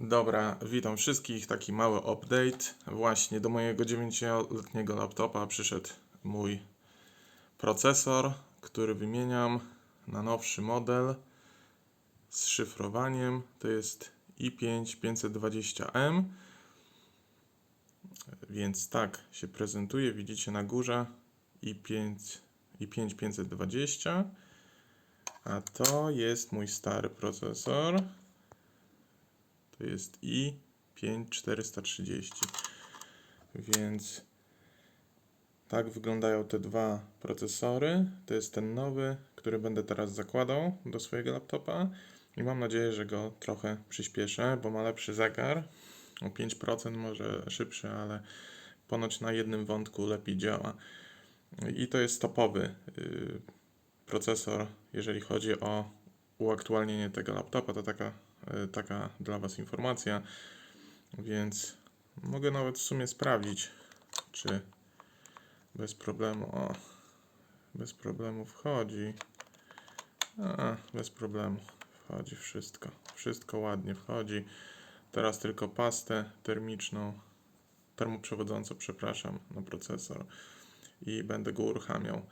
Dobra, witam wszystkich. Taki mały update. Właśnie do mojego 9-letniego laptopa przyszedł mój procesor, który wymieniam na nowszy model z szyfrowaniem. To jest i5 520M. Więc tak się prezentuje. Widzicie na górze i5, i5 520. A to jest mój stary procesor. To jest i5430. Więc tak wyglądają te dwa procesory. To jest ten nowy, który będę teraz zakładał do swojego laptopa. I mam nadzieję, że go trochę przyspieszę, bo ma lepszy zegar. O 5% może szybszy, ale ponoć na jednym wątku lepiej działa. I to jest topowy yy, procesor, jeżeli chodzi o uaktualnienie tego laptopa. To taka, y, taka dla Was informacja, więc mogę nawet w sumie sprawdzić, czy bez problemu, o, bez problemu wchodzi. A, bez problemu wchodzi wszystko. Wszystko ładnie wchodzi. Teraz tylko pastę termiczną, termoprzewodzącą, przepraszam, na procesor i będę go uruchamiał.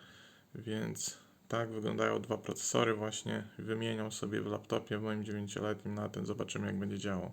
Więc tak wyglądają dwa procesory właśnie. Wymieniam sobie w laptopie w moim 9-letnim na ten. Zobaczymy jak będzie działał.